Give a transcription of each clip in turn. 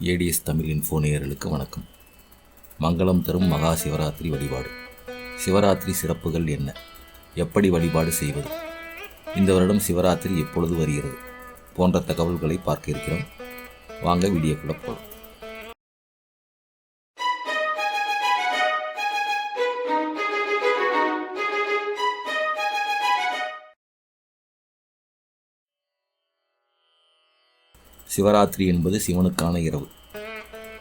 ADS Tamil info நேயர்களுக்கு வணக்கம். மங்களம் தரும் மகா சிவராத்திரி வழிபாடு. சிவராத்திரி சிறப்புகள் என்ன? எப்படி வழிபாடு செய்வது? இந்த வருடம் சிவராத்திரி எப்பொழுது வருகிறது? போன்ற தகவல்களை பார்க்க இருக்கிறோம். வாங்க வீடியோக்குள்ள போகலாம் சிவராத்திரி என்பது சிவனுக்கான இரவு.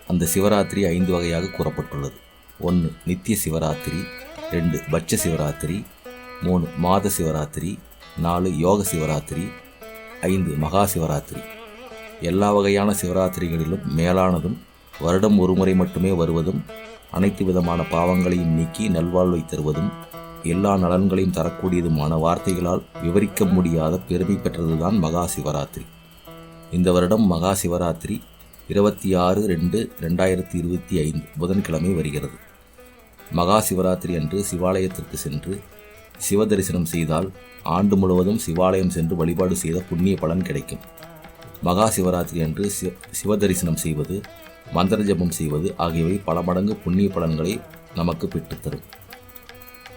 அந்த சிவராத்திரி ஐந்து வகையாக கூறப்பட்டுள்ளது. ஒன்று நித்திய சிவராத்திரி ரெண்டு பட்ச சிவராத்திரி மூணு மாத சிவராத்திரி நாலு யோக சிவராத்திரி ஐந்து மகா சிவராத்திரி. எல்லா வகையான சிவராத்திரிகளிலும் மேலானதும் வருடம் ஒருமுறை மட்டுமே வருவதும் அனைத்து விதமான பாவங்களையும் நீக்கி நல்வாழ்வை தருவதும் எல்லா நலன்களையும் தரக்கூடியதுமான வார்த்தைகளால் விவரிக்க முடியாத பெருமை பெற்றதுதான் மகா சிவராத்திரி. இந்த வருடம் மகா சிவராத்திரி இருபத்தி ஆறு ரெண்டு ரெண்டாயிரத்தி இருபத்தி ஐந்து புதன்கிழமை வருகிறது. மகா சிவராத்திரி அன்று சிவாலயத்திற்கு சென்று சிவ தரிசனம் செய்தால் ஆண்டு முழுவதும் சிவாலயம் சென்று வழிபாடு செய்த புண்ணிய பலன் கிடைக்கும். மகா சிவராத்திரி அன்று சிவ தரிசனம் செய்வது மந்திர ஜபம் செய்வது ஆகியவை பல மடங்கு புண்ணிய பலன்களை நமக்கு பெற்றுத்தரும்.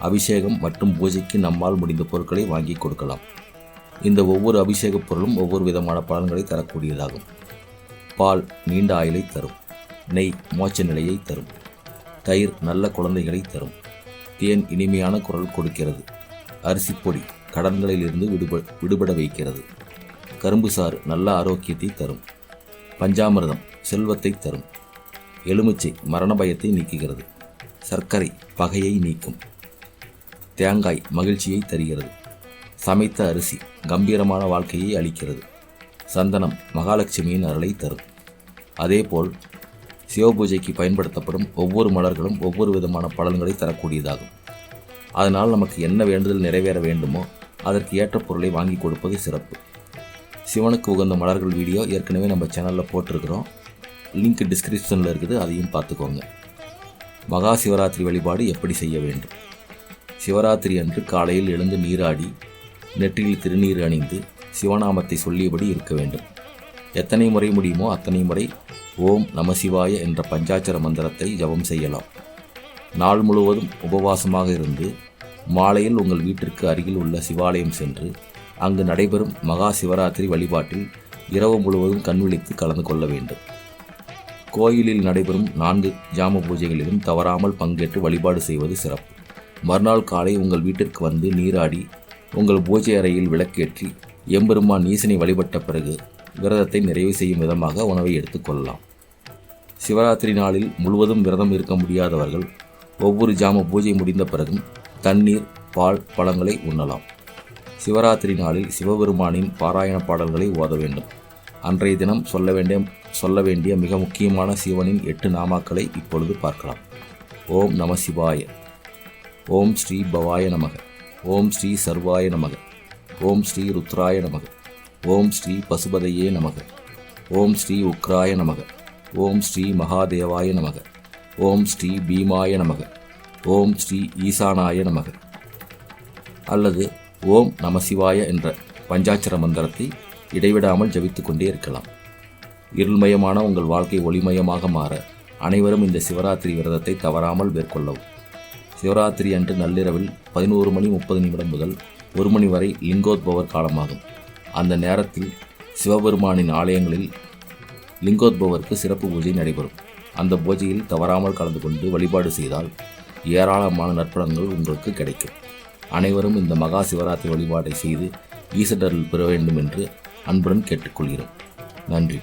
அபிஷேகம் மற்றும் பூஜைக்கு நம்மால் முடிந்த பொருட்களை வாங்கி கொடுக்கலாம். இந்த ஒவ்வொரு அபிஷேக பொருளும் ஒவ்வொரு விதமான பலன்களை தரக்கூடியதாகும். பால் நீண்ட ஆயுளை தரும். நெய் மோட்ச நிலையை தரும். தயிர் நல்ல குழந்தைகளை தரும். தேன் இனிமையான குரல் கொடுக்கிறது. அரிசிப்பொடி கடன்களிலிருந்து விடுப விடுபட வைக்கிறது. கரும்பு சாறு நல்ல ஆரோக்கியத்தை தரும். பஞ்சாமிர்தம் செல்வத்தை தரும். எலுமிச்சை மரண பயத்தை நீக்குகிறது. சர்க்கரை பகையை நீக்கும். தேங்காய் மகிழ்ச்சியை தருகிறது. சமைத்த அரிசி கம்பீரமான வாழ்க்கையை அளிக்கிறது. சந்தனம் மகாலட்சுமியின் அருளை தரும். அதேபோல் சிவபூஜைக்கு பயன்படுத்தப்படும் ஒவ்வொரு மலர்களும் ஒவ்வொரு விதமான பலன்களை தரக்கூடியதாகும். அதனால் நமக்கு என்ன வேண்டுதல் நிறைவேற வேண்டுமோ அதற்கு ஏற்ற பொருளை வாங்கி கொடுப்பது சிறப்பு. சிவனுக்கு உகந்த மலர்கள் வீடியோ ஏற்கனவே நம்ம சேனலில் போட்டிருக்கிறோம். லிங்க் டிஸ்கிரிப்ஷனில் இருக்குது அதையும் பார்த்துக்கோங்க. மகா சிவராத்திரி வழிபாடு எப்படி செய்ய வேண்டும்? சிவராத்திரி அன்று காலையில் எழுந்து நீராடி நெற்றியில் திருநீர் அணிந்து சிவநாமத்தை சொல்லியபடி இருக்க வேண்டும். எத்தனை முறை முடியுமோ அத்தனை முறை ஓம் நமசிவாய என்ற பஞ்சாட்சர மந்திரத்தை ஜபம் செய்யலாம். நாள் முழுவதும் உபவாசமாக இருந்து மாலையில் உங்கள் வீட்டிற்கு அருகில் உள்ள சிவாலயம் சென்று அங்கு நடைபெறும் மகா சிவராத்திரி வழிபாட்டில் இரவு முழுவதும் கண்விழித்து கலந்து கொள்ள வேண்டும். கோயிலில் நடைபெறும் நான்கு ஜாம பூஜைகளிலும் தவறாமல் பங்கேற்று வழிபாடு செய்வது சிறப்பு. மறுநாள் காலை உங்கள் வீட்டிற்கு வந்து நீராடி உங்கள் பூஜை அறையில் விளக்கேற்றி எம்பெருமான் ஈசனை வழிபட்ட பிறகு விரதத்தை நிறைவு செய்யும் விதமாக உணவை எடுத்துக்கொள்ளலாம் சிவராத்திரி நாளில் முழுவதும் விரதம் இருக்க முடியாதவர்கள் ஒவ்வொரு ஜாம பூஜை முடிந்த பிறகும் தண்ணீர் பால் பழங்களை உண்ணலாம். சிவராத்திரி நாளில் சிவபெருமானின் பாராயண பாடல்களை ஓத வேண்டும். அன்றைய தினம் சொல்ல வேண்டிய சொல்ல வேண்டிய மிக முக்கியமான சிவனின் எட்டு நாமாக்களை இப்பொழுது பார்க்கலாம். ஓம் நம சிவாய. ஓம் ஸ்ரீ பவாய நமக. ஓம் ஸ்ரீ சர்வாய நமக. ஓம் ஸ்ரீ ருத்ராய நமக. ஓம் ஸ்ரீ பசுபதையே நமக. ஓம் ஸ்ரீ உக்ராய நமக. ஓம் ஸ்ரீ மகாதேவாய நமக. ஓம் ஸ்ரீ பீமாய நமக. ஓம் ஸ்ரீ ஈசானாய நமக. அல்லது ஓம் நமசிவாய என்ற பஞ்சாட்சர மந்திரத்தை இடைவிடாமல் ஜபித்து கொண்டே இருக்கலாம். இருள்மயமான உங்கள் வாழ்க்கை ஒளிமயமாக மாற அனைவரும் இந்த சிவராத்திரி விரதத்தை தவறாமல் மேற்கொள்ளவும். சிவராத்திரி அன்று நள்ளிரவில் பதினோரு மணி முப்பது நிமிடம் முதல் ஒரு மணி வரை லிங்கோத்பவர் காலமாகும். அந்த நேரத்தில் சிவபெருமானின் ஆலயங்களில் லிங்கோத்பவருக்கு சிறப்பு பூஜை நடைபெறும். அந்த பூஜையில் தவறாமல் கலந்து கொண்டு வழிபாடு செய்தால் ஏராளமான நற்பலன்கள் உங்களுக்கு கிடைக்கும். அனைவரும் இந்த மகா சிவராத்திரி வழிபாட்டை செய்து ஈசடரில் பெற வேண்டும் என்று அன்புடன் கேட்டுக்கொள்கிறோம். நன்றி.